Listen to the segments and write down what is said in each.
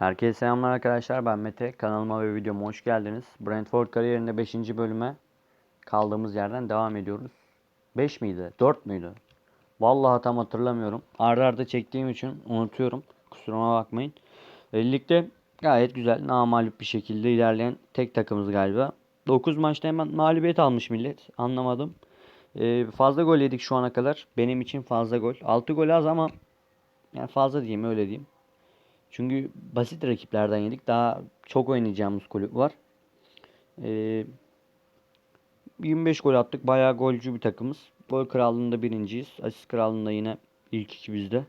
Herkese selamlar arkadaşlar. Ben Mete. Kanalıma ve videoma hoş geldiniz. Brentford kariyerinde 5. bölüme kaldığımız yerden devam ediyoruz. 5 miydi? 4 müydü? Vallahi tam hatırlamıyorum. Arda arda çektiğim için unutuyorum. Kusuruma bakmayın. E, gayet güzel, namalip bir şekilde ilerleyen tek takımız galiba. 9 maçta hemen mağlubiyet almış millet. Anlamadım. E, fazla gol yedik şu ana kadar. Benim için fazla gol. 6 gol az ama yani fazla diyeyim öyle diyeyim. Çünkü basit rakiplerden yedik. Daha çok oynayacağımız kulüp var. Ee, 25 gol attık. Bayağı golcü bir takımız. Gol krallığında birinciyiz. Asist krallığında yine ilk iki bizde.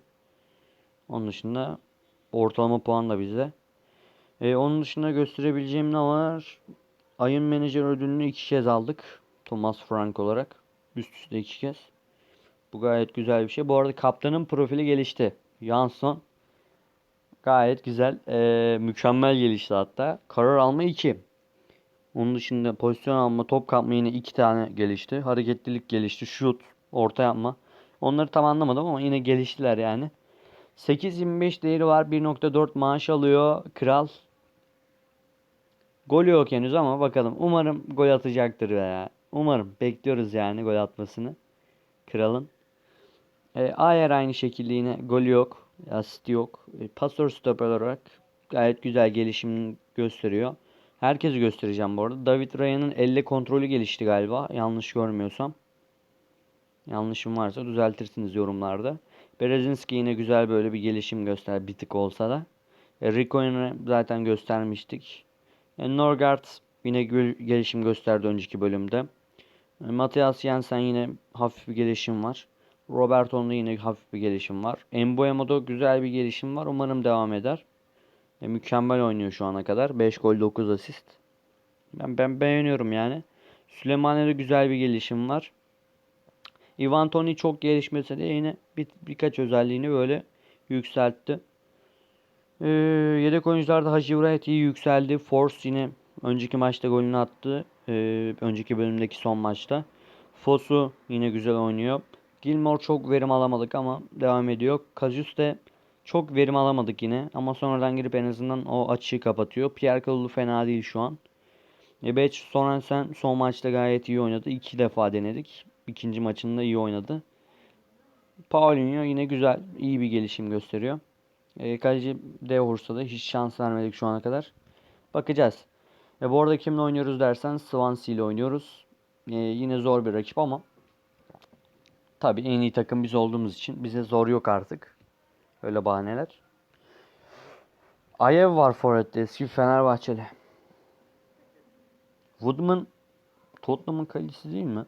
Onun dışında ortalama puan da bizde. Ee, onun dışında gösterebileceğim ne var? Ayın menajer ödülünü iki kez aldık. Thomas Frank olarak. Üst üste iki kez. Bu gayet güzel bir şey. Bu arada kaptanın profili gelişti. Jansson Gayet güzel. Ee, mükemmel gelişti hatta. Karar alma 2. Onun dışında pozisyon alma, top kapma yine 2 tane gelişti. Hareketlilik gelişti. Şut, orta yapma. Onları tam anlamadım ama yine geliştiler yani. 8.25 değeri var. 1.4 maaş alıyor. Kral. Gol yok henüz ama bakalım. Umarım gol atacaktır ya. Umarım. Bekliyoruz yani gol atmasını. Kralın. E, Ayer aynı şekilde yine gol yok. Asist yok. E, pasör stoper olarak gayet güzel gelişim gösteriyor. Herkesi göstereceğim bu arada. David Raya'nın elle kontrolü gelişti galiba. Yanlış görmüyorsam. Yanlışım varsa düzeltirsiniz yorumlarda. Berezinski yine güzel böyle bir gelişim göster bir tık olsa da. E, Rico'yu zaten göstermiştik. E, Norgard yine gelişim gösterdi önceki bölümde. E, Matthias Jensen yine hafif bir gelişim var. Roberto'nda yine hafif bir gelişim var. Embuemo'da güzel bir gelişim var. Umarım devam eder. E, mükemmel oynuyor şu ana kadar. 5 gol 9 asist. Ben, ben beğeniyorum yani. Süleymane'de güzel bir gelişim var. Ivan Toni çok gelişmese de yine bir, birkaç özelliğini böyle yükseltti. Ee, yedek oyuncularda Hacı Wright iyi yükseldi. Force yine önceki maçta golünü attı. Ee, önceki bölümdeki son maçta. Fosu yine güzel oynuyor. Gilmore çok verim alamadık ama devam ediyor. Kazius de çok verim alamadık yine ama sonradan girip en azından o açığı kapatıyor. Pierre Kalulu fena değil şu an. E Beç Sorensen son maçta gayet iyi oynadı. İki defa denedik. İkinci maçında iyi oynadı. Paulinho yine güzel, iyi bir gelişim gösteriyor. E, kaleci Dehors'a da hiç şans vermedik şu ana kadar. Bakacağız. E, bu arada kimle oynuyoruz dersen Swansea ile oynuyoruz. E, yine zor bir rakip ama Tabii en iyi takım biz olduğumuz için bize zor yok artık. Öyle bahaneler. Ayev var forvette eski Fenerbahçeli. Woodman Tottenham'ın kalecisi değil mi?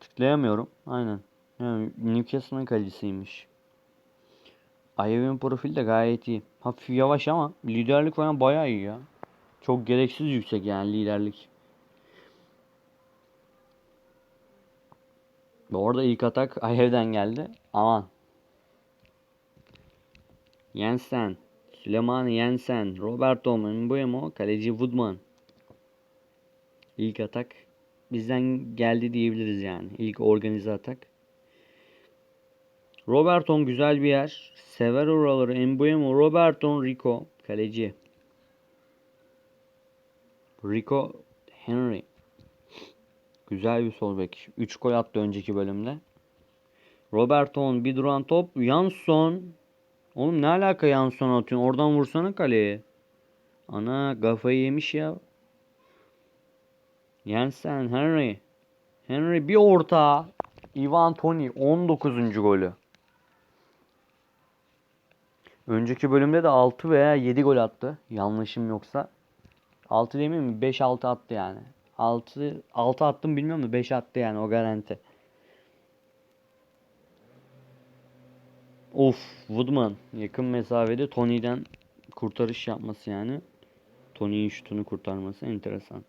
Tıklayamıyorum. Aynen. Yani Newcastle'ın kalecisiymiş. Ayev'in profili de gayet iyi. Hafif yavaş ama liderlik falan bayağı iyi ya. Çok gereksiz yüksek yani liderlik. Orada ilk atak Ayev'den geldi. Aman. Jensen. Süleyman Jensen. Roberto Mbuemo. Kaleci Woodman. İlk atak bizden geldi diyebiliriz yani. İlk organize atak. Roberton güzel bir yer. Sever oraları. Mbuemo, Roberton, Rico. Kaleci. Rico Henry. Güzel bir sol bek. 3 gol attı önceki bölümde. Roberton bir duran top. Jansson. Oğlum ne alaka Jansson atıyorsun? Oradan vursana kaleye. Ana kafayı yemiş ya. Jensen, Henry. Henry bir orta. Ivan Toni 19. golü. Önceki bölümde de 6 veya 7 gol attı. Yanlışım yoksa. 6 demeyeyim mi? 5-6 attı yani. 6 6 attım bilmiyorum da 5 attı yani o garanti. Of Woodman yakın mesafede Tony'den kurtarış yapması yani. Tony'nin şutunu kurtarması enteresan.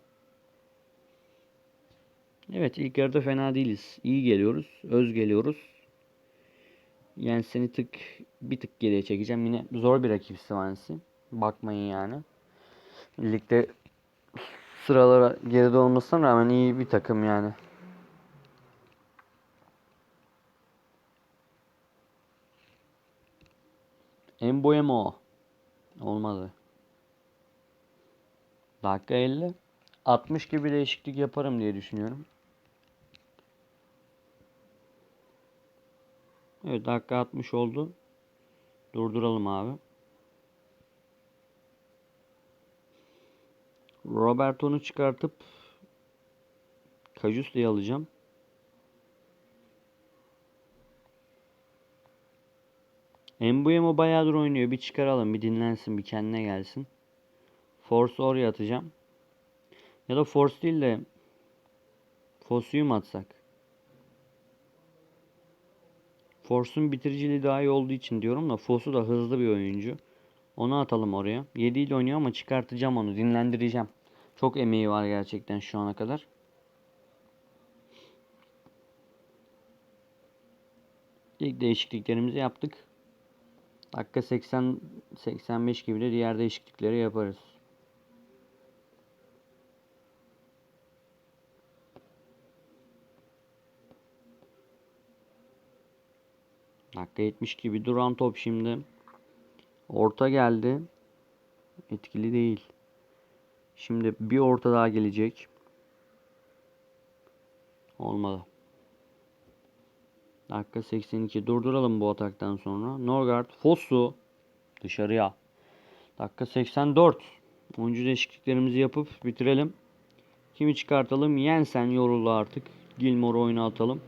Evet ilk yarıda fena değiliz. İyi geliyoruz. Öz geliyoruz. Yani seni tık bir tık geriye çekeceğim. Yine zor bir rakip Swansea. Bakmayın yani. Ligde sıralara geride olmasına rağmen iyi bir takım yani. Embuemo. Olmadı. Dakika 50. 60 gibi değişiklik yaparım diye düşünüyorum. Evet dakika 60 oldu. Durduralım abi. Roberto'nu çıkartıp Kajus'u alacağım. Embuemo bayağıdır oynuyor. Bir çıkaralım, bir dinlensin, bir kendine gelsin. Force oraya atacağım. Ya da Force değil de Fosu'yu mu atsak? Force'un bitiriciliği daha iyi olduğu için diyorum da Fosu da hızlı bir oyuncu. Onu atalım oraya. 7 ile oynuyor ama çıkartacağım onu. Dinlendireceğim. Çok emeği var gerçekten şu ana kadar. İlk değişikliklerimizi yaptık. Dakika 80 85 gibi de diğer değişiklikleri yaparız. Dakika 70 gibi duran top şimdi. Orta geldi. Etkili değil. Şimdi bir orta daha gelecek. Olmadı. Dakika 82. Durduralım bu ataktan sonra. Norgard. Fosu. Dışarıya. Dakika 84. Oyuncu değişikliklerimizi yapıp bitirelim. Kimi çıkartalım? Yensen yoruldu artık. Gilmore oyuna atalım.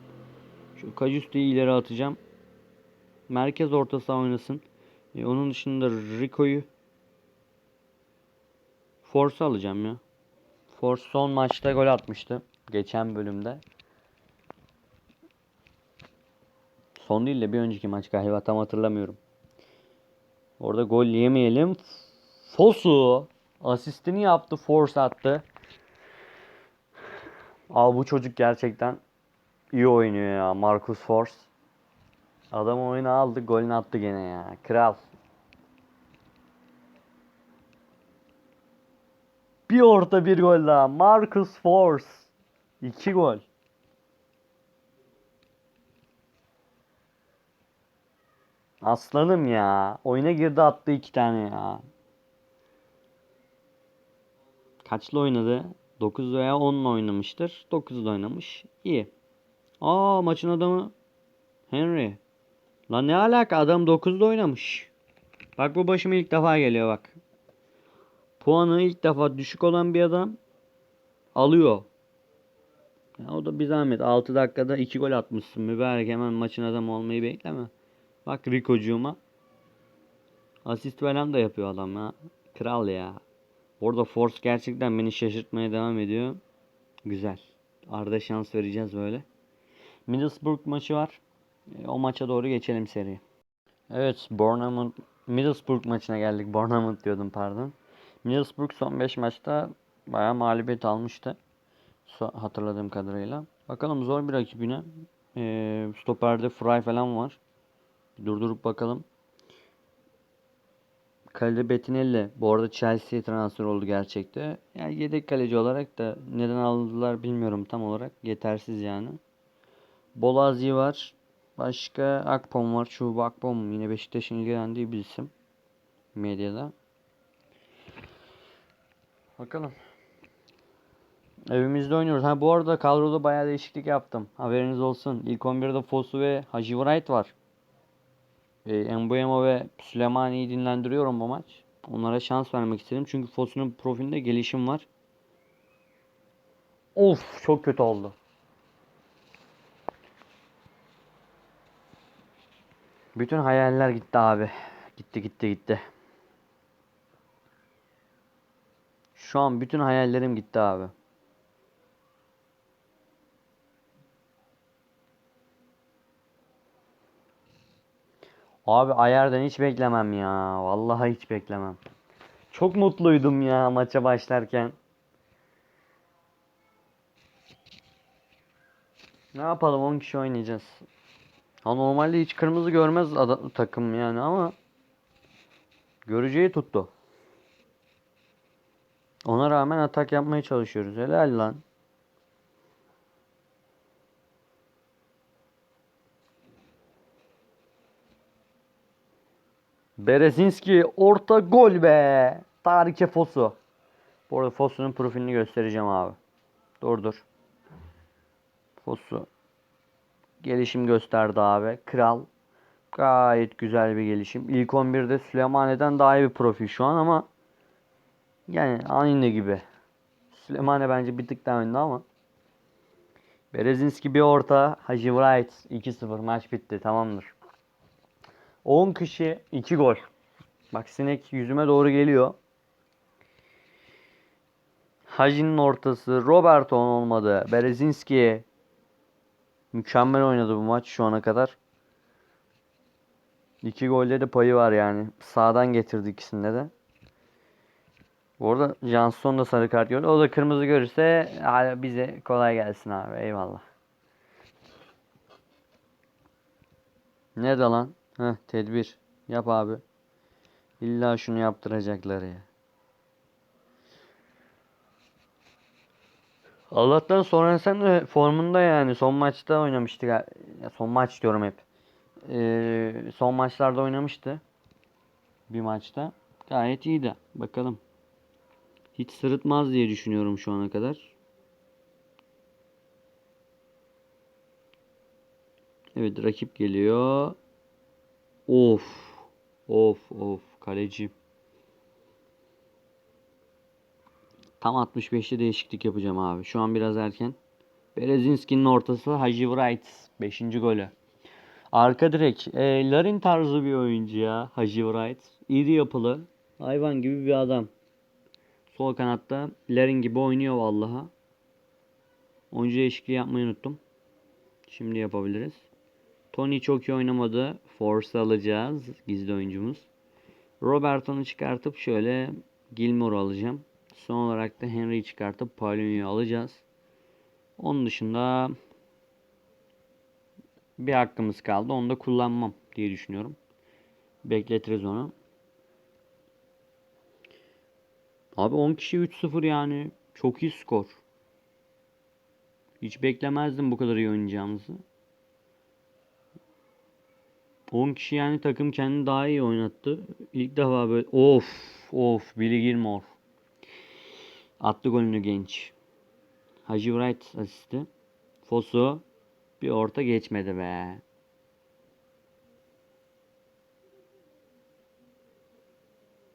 Şu Kajusta'yı ileri atacağım. Merkez orta oynasın. E, onun dışında Rico'yu Force alacağım ya. Force son maçta gol atmıştı. Geçen bölümde. Son değil de bir önceki maç galiba tam hatırlamıyorum. Orada gol yemeyelim. Fosu asistini yaptı. Force attı. Abi bu çocuk gerçekten iyi oynuyor ya. Marcus Force. Adam oyunu aldı. Golünü attı gene ya. Kral. Bir orta bir gol daha. Marcus Force. İki gol. Aslanım ya. Oyuna girdi attı iki tane ya. Kaçlı oynadı? 9 veya 10'la oynamıştır. 9'da oynamış. İyi. Aa maçın adamı Henry. Lan ne alaka adam 9'da oynamış. Bak bu başıma ilk defa geliyor bak. Puanı ilk defa düşük olan bir adam alıyor. Ya o da bir zahmet. 6 dakikada 2 gol atmışsın. Mübarek hemen maçın adamı olmayı bekleme. Bak Rico'cuğuma. Asist falan da yapıyor adam ya. Kral ya. Orada Force gerçekten beni şaşırtmaya devam ediyor. Güzel. Arda şans vereceğiz böyle. Middlesbrough maçı var. E, O maça doğru geçelim seriye. Evet, Bournemouth Middlesbrough maçına geldik. Bournemouth diyordum pardon. Middlesbrough son 5 maçta bayağı mağlubiyet almıştı. Hatırladığım kadarıyla. Bakalım zor bir rakip yine. E, stoperde Fry falan var. Durdurup bakalım. Kalede Bettinelli. Bu arada Chelsea'ye transfer oldu gerçekte. Yani yedek kaleci olarak da neden aldılar bilmiyorum tam olarak. Yetersiz yani. Bolazi var. Başka Akpom var. Şu Akpom yine Beşiktaş'ın ilgilendiği bir isim. Medyada. Bakalım. Evimizde oynuyoruz. Ha bu arada kadroda bayağı değişiklik yaptım. Haberiniz olsun. İlk 11'de Fosu ve Hacı Wright var. E, Mbuyemo ve Süleymani'yi dinlendiriyorum bu maç. Onlara şans vermek istedim. Çünkü Fosu'nun profilinde gelişim var. Of çok kötü oldu. Bütün hayaller gitti abi. Gitti gitti gitti. Şu an bütün hayallerim gitti abi. Abi Ayer'den hiç beklemem ya. Vallahi hiç beklemem. Çok mutluydum ya maça başlarken. Ne yapalım 10 kişi oynayacağız. Ha normalde hiç kırmızı görmez ada- takım yani ama göreceği tuttu. Ona rağmen atak yapmaya çalışıyoruz. Helal lan. Berezinski orta gol be. Tarike Fosu. Bu arada Fosu'nun profilini göstereceğim abi. Dur dur. Fosu. Gelişim gösterdi abi. Kral. Gayet güzel bir gelişim. İlk 11'de Süleymane'den daha iyi bir profil şu an ama yani aynı gibi. Süleymane bence bir tık daha önde ama. Berezinski bir orta. Hacı Wright 2-0 maç bitti tamamdır. 10 kişi 2 gol. Bak sinek yüzüme doğru geliyor. Hacı'nın ortası. Roberton olmadı. Berezinski. Mükemmel oynadı bu maç şu ana kadar. İki golde de payı var yani. Sağdan getirdi ikisinde de. Bu arada Johnson da sarı kart gördü. O da kırmızı görürse bize kolay gelsin abi. Eyvallah. Nerede lan? Heh, tedbir. Yap abi. İlla şunu yaptıracaklar ya. Allah'tan sonra sen de formunda yani son maçta oynamıştı. gal- Ya son maç diyorum hep. Ee, son maçlarda oynamıştı. Bir maçta. Gayet iyiydi. Bakalım. Hiç sırıtmaz diye düşünüyorum şu ana kadar. Evet rakip geliyor. Of. Of of kaleci. Tam 65'te değişiklik yapacağım abi. Şu an biraz erken. Berezinski'nin ortası Hacı Wright. 5. golü. Arka direk. E, Larin tarzı bir oyuncu ya. Hacı Wright. İri yapılı. Hayvan gibi bir adam. Sol kanatta Larin gibi oynuyor vallaha. Oyuncu değişikliği yapmayı unuttum. Şimdi yapabiliriz. Tony çok iyi oynamadı. Force alacağız. Gizli oyuncumuz. Roberton'u çıkartıp şöyle Gilmore'u alacağım. Son olarak da Henry'i çıkartıp Paulinho'yu alacağız. Onun dışında bir hakkımız kaldı. Onu da kullanmam diye düşünüyorum. Bekletiriz onu. Abi 10 kişi 3-0 yani. Çok iyi skor. Hiç beklemezdim bu kadar iyi oynayacağımızı. 10 kişi yani takım kendini daha iyi oynattı. İlk defa böyle of of Billy Gilmore. Attı golünü genç. Hacı Wright asisti. Fosu bir orta geçmedi be.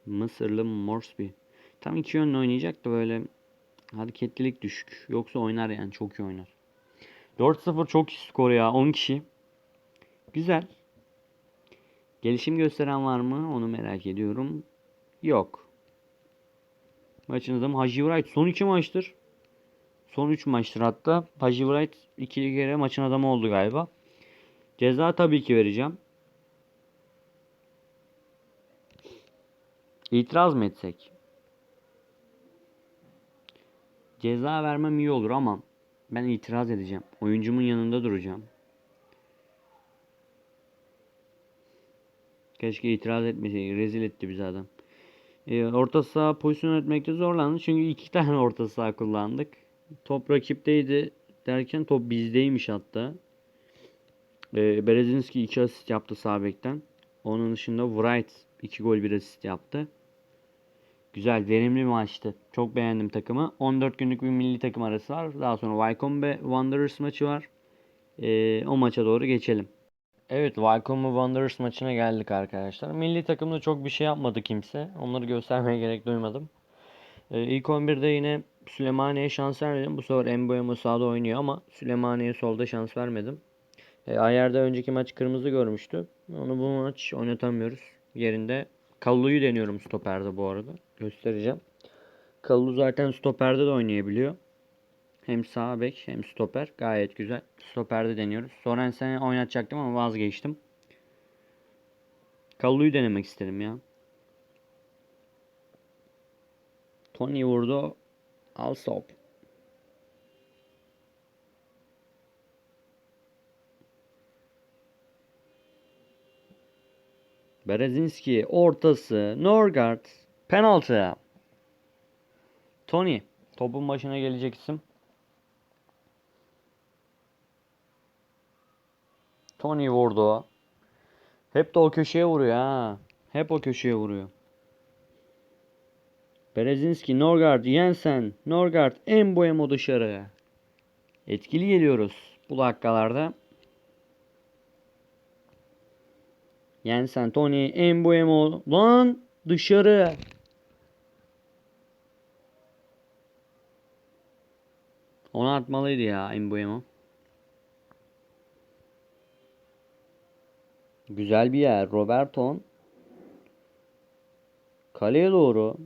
Mısırlı Morsby. Tam iki yönlü oynayacak da böyle hareketlilik düşük. Yoksa oynar yani çok iyi oynar. 4-0 çok iyi skor ya. 10 kişi. Güzel. Gelişim gösteren var mı? Onu merak ediyorum. Yok. Maçın adamı Hacı Wright. Son iki maçtır. Son 3 maçtır hatta. Hacı Wright ikili kere maçın adamı oldu galiba. Ceza tabii ki vereceğim. İtiraz mı etsek? Ceza vermem iyi olur ama ben itiraz edeceğim. Oyuncumun yanında duracağım. Keşke itiraz etmeseydi. Rezil etti bizi adam. Ee, orta saha pozisyon etmekte zorlandı. Çünkü iki tane orta saha kullandık. Top rakipteydi derken top bizdeymiş hatta. Ee, Berezinski 2 asist yaptı sağ bekten. Onun dışında Wright 2 gol 1 asist yaptı. Güzel, verimli bir maçtı. Çok beğendim takımı. 14 günlük bir milli takım arası var. Daha sonra Wycombe Wanderers maçı var. Ee, o maça doğru geçelim. Evet, Wycombe Wanderers maçına geldik arkadaşlar. Milli takımda çok bir şey yapmadı kimse. Onları göstermeye gerek duymadım. Ee, ilk 11'de yine Süleymaniye'ye şans vermedim. Bu sefer Emboyama sağda oynuyor ama Süleymaniye'ye solda şans vermedim. E, Ayer'de önceki maç kırmızı görmüştü. Onu bu maç oynatamıyoruz. Yerinde Kallu'yu deniyorum stoperde bu arada. Göstereceğim. Kallu zaten stoperde de oynayabiliyor. Hem sağ bek hem stoper. Gayet güzel. Stoperde deniyoruz. Sorensen'i oynatacaktım ama vazgeçtim. Kallu'yu denemek istedim ya. Tony vurdu. Alsop. Berezinski ortası. Norgard. Penaltı. Tony. Topun başına gelecek isim. Tony vurdu. Hep de o köşeye vuruyor ha. Hep o köşeye vuruyor. Berezinski, Norgard, Jensen, Norgard, Embuemo dışarı. Etkili geliyoruz bu dakikalarda. Jensen, Tony, Embuemo. Lan dışarı. Onu atmalıydı ya Embuemo. Güzel bir yer. Roberton. Kaleye doğru.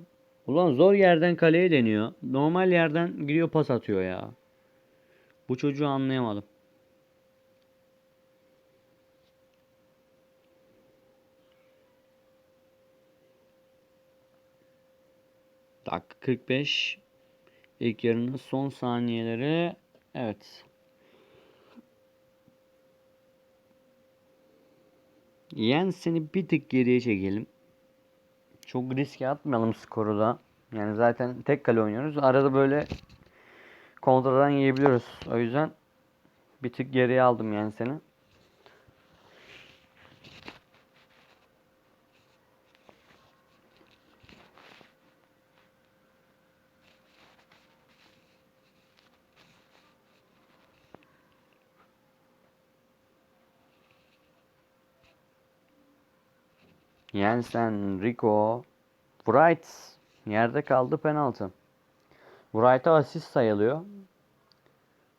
Ulan zor yerden kaleye deniyor. Normal yerden giriyor pas atıyor ya. Bu çocuğu anlayamadım. Dakika 45. İlk yarının son saniyeleri. Evet. Jensen'i bir tık geriye çekelim. Çok riske atmayalım skoru da. Yani zaten tek kale oynuyoruz. Arada böyle kontradan yiyebiliyoruz. O yüzden bir tık geriye aldım yani seni. Jensen, Rico, Wright yerde kaldı penaltı. Wright'a asist sayılıyor.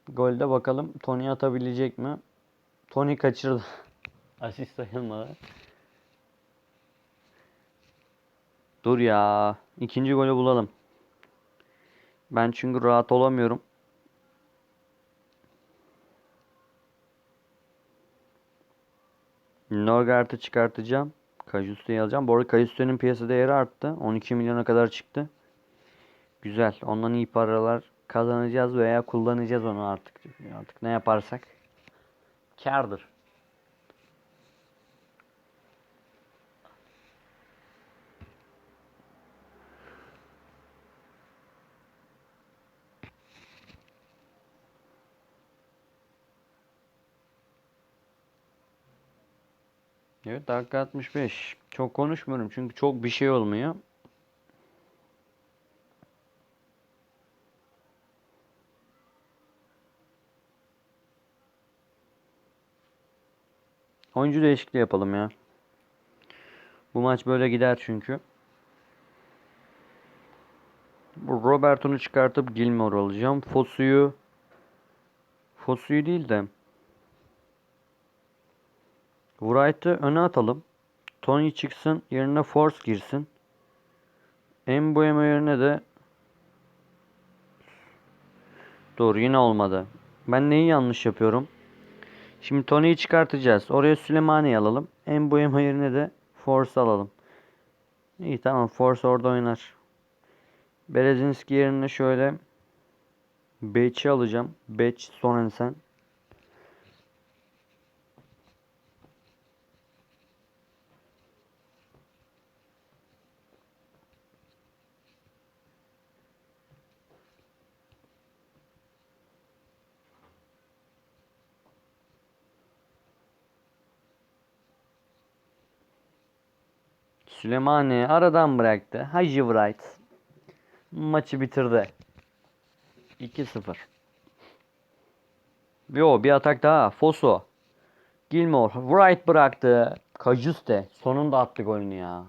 Golde bakalım Tony atabilecek mi? Tony kaçırdı. asist sayılmadı. Dur ya. İkinci golü bulalım. Ben çünkü rahat olamıyorum. Norgart'ı çıkartacağım. Kajustu'yu alacağım. Bu arada Kajustu'nun piyasa değeri arttı. 12 milyona kadar çıktı. Güzel. Ondan iyi paralar kazanacağız veya kullanacağız onu artık. Artık ne yaparsak kârdır. Evet dakika 65. Çok konuşmuyorum çünkü çok bir şey olmuyor. Oyuncu değişikliği yapalım ya. Bu maç böyle gider çünkü. Bu Roberto'nu çıkartıp Gilmore alacağım. Fosu'yu Fosu'yu değil de Wright'ı öne atalım. Tony çıksın. Yerine Force girsin. Embuemo yerine de Dur yine olmadı. Ben neyi yanlış yapıyorum? Şimdi Tony'yi çıkartacağız. Oraya Süleymani'yi alalım. Embuemo yerine de Force alalım. İyi tamam Force orada oynar. Berezinski yerine şöyle Beç'i alacağım. Beç Sorensen. Süleymani aradan bıraktı. Hacı Wright maçı bitirdi. 2-0. Yo bir atak daha. Foso. Gilmore. Wright bıraktı. Kajuste. Sonunda attı golünü ya.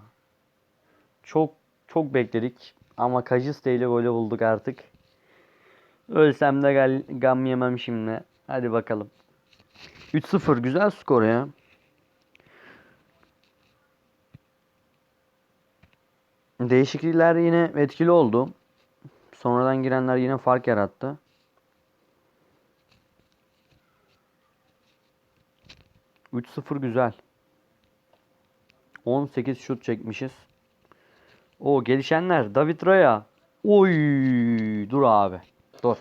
Çok çok bekledik. Ama Kajuste ile golü bulduk artık. Ölsem de gam yemem şimdi. Hadi bakalım. 3-0 güzel skor ya. Değişiklikler yine etkili oldu. Sonradan girenler yine fark yarattı. Üç sıfır güzel. 18 şut çekmişiz. O gelişenler David Raya. Oy dur abi. Dur.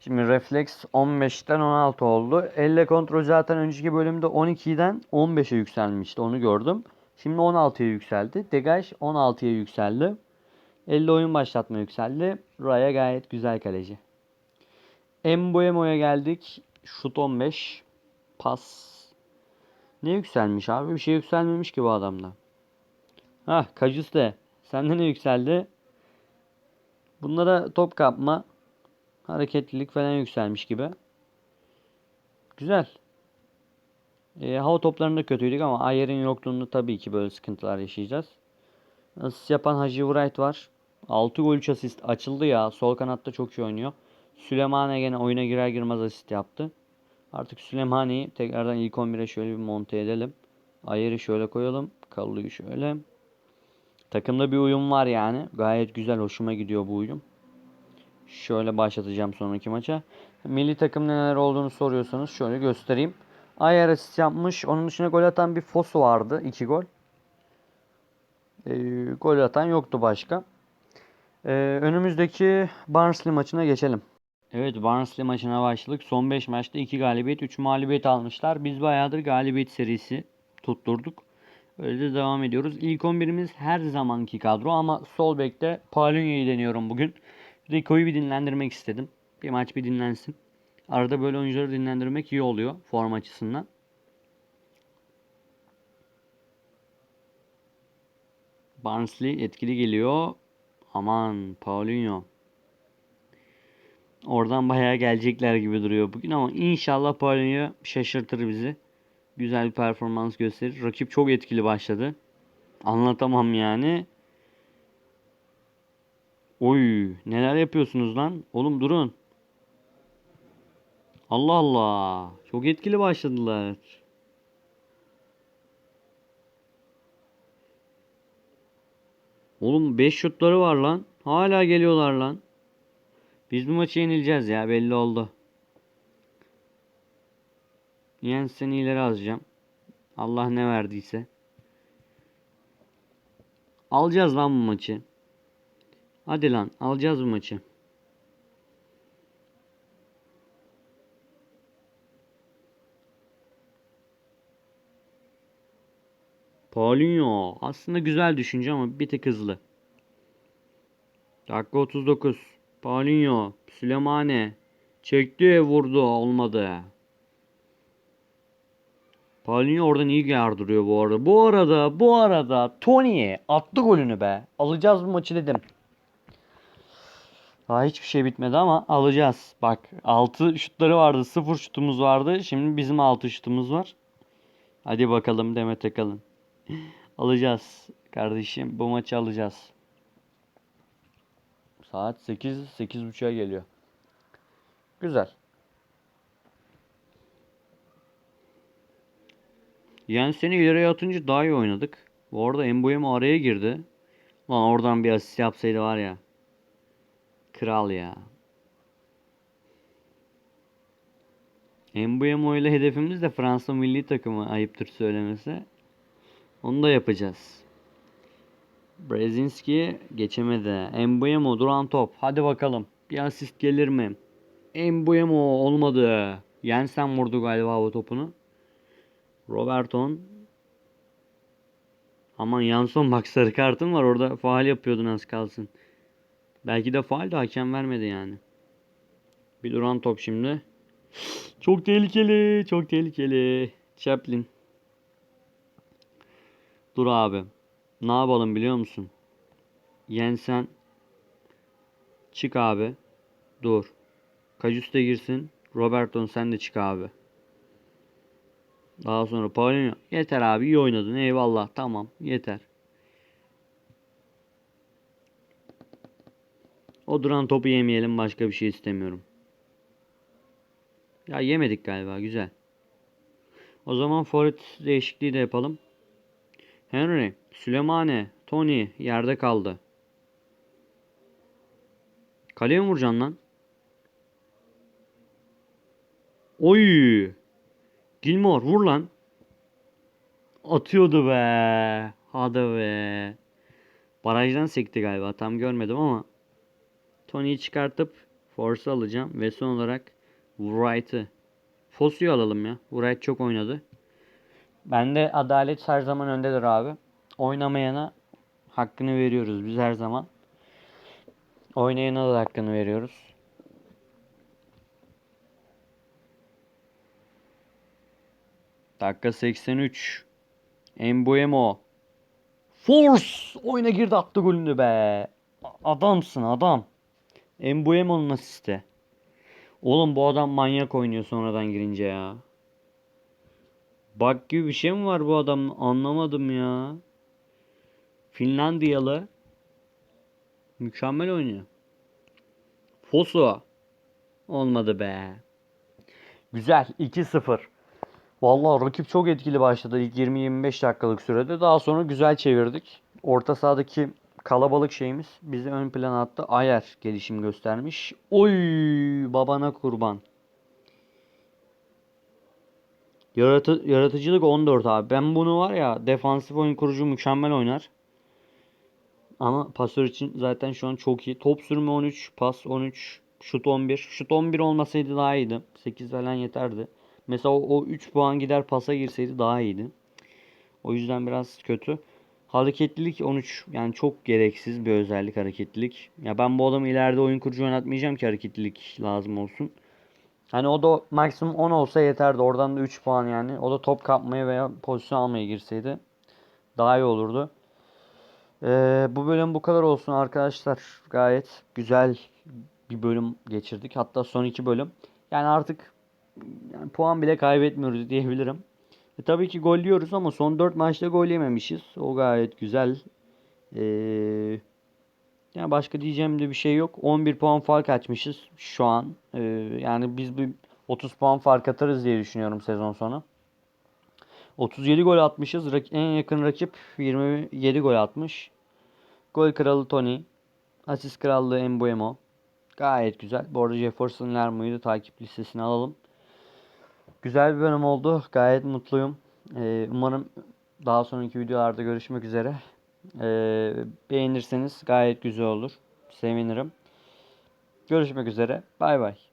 Şimdi refleks 15'ten 16 oldu. Elle kontrol zaten önceki bölümde 12'den 15'e yükselmişti. Onu gördüm. Şimdi 16'ya yükseldi. Degaj 16'ya yükseldi. 50 oyun başlatma yükseldi. Raya gayet güzel kaleci. Embuemo'ya geldik. Şut 15. Pas. Ne yükselmiş abi? Bir şey yükselmemiş ki bu adamda. Hah Kajuste. Sende ne yükseldi? Bunlara top kapma. Hareketlilik falan yükselmiş gibi. Güzel. E, hava toplarında kötüydük ama Ayer'in yokluğunda tabii ki böyle sıkıntılar yaşayacağız. Asist yapan Hacı Wright var. 6 gol 3 asist açıldı ya. Sol kanatta çok iyi oynuyor. Süleymane gene oyuna girer girmez asist yaptı. Artık Süleymane'yi tekrardan ilk 11'e şöyle bir monte edelim. Ayer'i şöyle koyalım. Kallı'yı şöyle. Takımda bir uyum var yani. Gayet güzel. Hoşuma gidiyor bu uyum. Şöyle başlatacağım sonraki maça. Milli takımda neler olduğunu soruyorsanız şöyle göstereyim. Ayer asist yapmış. Onun dışında gol atan bir Fosu vardı. 2 gol. Ee, gol atan yoktu başka. Ee, önümüzdeki Barnsley maçına geçelim. Evet Barnsley maçına başladık. Son 5 maçta 2 galibiyet 3 mağlubiyet almışlar. Biz bayağıdır galibiyet serisi tutturduk. Öyle de devam ediyoruz. İlk 11'imiz her zamanki kadro ama sol bekte Paulinho'yu deniyorum bugün. Rico'yu bir dinlendirmek istedim. Bir maç bir dinlensin. Arada böyle oyuncuları dinlendirmek iyi oluyor form açısından. Barnsley etkili geliyor. Aman Paulinho. Oradan bayağı gelecekler gibi duruyor bugün ama inşallah Paulinho şaşırtır bizi. Güzel bir performans gösterir. Rakip çok etkili başladı. Anlatamam yani. Oy neler yapıyorsunuz lan? Oğlum durun. Allah Allah. Çok etkili başladılar. Oğlum 5 şutları var lan. Hala geliyorlar lan. Biz bu maçı yenileceğiz ya belli oldu. Yensen'i ileri alacağım. Allah ne verdiyse. Alacağız lan bu maçı. Hadi lan alacağız bu maçı. Paulinho aslında güzel düşünce ama bir tık hızlı. Dakika 39. Paulinho, Sülemane çekti vurdu olmadı. Paulinho oradan iyi yardırıyor bu arada. Bu arada, bu arada Tony attı golünü be. Alacağız bu maçı dedim. Daha hiçbir şey bitmedi ama alacağız. Bak 6 şutları vardı. 0 şutumuz vardı. Şimdi bizim 6 şutumuz var. Hadi bakalım Demet Akalın. Alacağız kardeşim. Bu maçı alacağız. Saat 8 8.30'a geliyor. Güzel. Yani seni ileriye atınca daha iyi oynadık. Bu arada Embuemo araya girdi. Lan oradan bir asist yapsaydı var ya. Kral ya. Embuemo ile hedefimiz de Fransa milli takımı ayıptır söylemesi. Onu da yapacağız. Brezinski geçemedi. Embuemo duran top. Hadi bakalım. Bir asist gelir mi? Embuemo olmadı. Jensen vurdu galiba o topunu. Roberton. Aman Yanson bak sarı kartın var orada faal yapıyordun az kalsın. Belki de faal de hakem vermedi yani. Bir duran top şimdi. Çok tehlikeli, çok tehlikeli. Chaplin. Dur abi. Ne yapalım biliyor musun? Yensen. Çık abi. Dur. Kajuste girsin. Roberton sen de çık abi. Daha sonra Paulinho. Yeter abi iyi oynadın eyvallah tamam yeter. O duran topu yemeyelim başka bir şey istemiyorum. Ya yemedik galiba güzel. O zaman forvet değişikliği de yapalım. Henry, Süleymane, Tony yerde kaldı. Kaleye mi vuracaksın lan? Oy! Gilmore vur lan. Atıyordu be. Hadi be. Barajdan sekti galiba. Tam görmedim ama. Tony'yi çıkartıp Force alacağım. Ve son olarak Wright'ı. Fosu'yu alalım ya. Wright çok oynadı. Bende adalet her zaman öndedir abi. Oynamayana hakkını veriyoruz biz her zaman. Oynayana da hakkını veriyoruz. Dakika 83. Embuemo. Force oyuna girdi attı golünü be. Adamsın adam. Embuemo'nun asisti. Oğlum bu adam manyak oynuyor sonradan girince ya. Bak gibi bir şey mi var bu adam? Anlamadım ya. Finlandiyalı. Mükemmel oynuyor. Fosu. Olmadı be. Güzel. 2-0. Vallahi rakip çok etkili başladı ilk 20-25 dakikalık sürede. Daha sonra güzel çevirdik. Orta sahadaki kalabalık şeyimiz bizi ön plana attı. Ayer gelişim göstermiş. Oy babana kurban. Yaratı, yaratıcılık 14 abi. Ben bunu var ya defansif oyun kurucu mükemmel oynar. Ama pasör için zaten şu an çok iyi. Top sürme 13, pas 13, şut 11. Şut 11 olmasaydı daha iyiydi. 8 falan yeterdi. Mesela o, o 3 puan gider pasa girseydi daha iyiydi. O yüzden biraz kötü. Hareketlilik 13 yani çok gereksiz bir özellik hareketlilik. Ya ben bu adamı ileride oyun kurucu oynatmayacağım ki hareketlilik lazım olsun. Hani o da maksimum 10 olsa yeterdi. Oradan da 3 puan yani. O da top kapmaya veya pozisyon almaya girseydi daha iyi olurdu. Ee, bu bölüm bu kadar olsun arkadaşlar. Gayet güzel bir bölüm geçirdik. Hatta son iki bölüm. Yani artık yani puan bile kaybetmiyoruz diyebilirim. E, tabii ki gol yiyoruz ama son 4 maçta gol yememişiz. O gayet güzel. Ee, yani başka diyeceğim de bir şey yok. 11 puan fark açmışız şu an. Ee, yani biz bir 30 puan fark atarız diye düşünüyorum sezon sonu. 37 gol atmışız. En yakın rakip 27 gol atmış. Gol kralı Tony. Asist krallığı Embuemo. Gayet güzel. Bu arada Jefferson Lermo'yu takip listesine alalım. Güzel bir bölüm oldu. Gayet mutluyum. Ee, umarım daha sonraki videolarda görüşmek üzere. Ee, beğenirseniz gayet güzel olur. Sevinirim. Görüşmek üzere. Bay bay.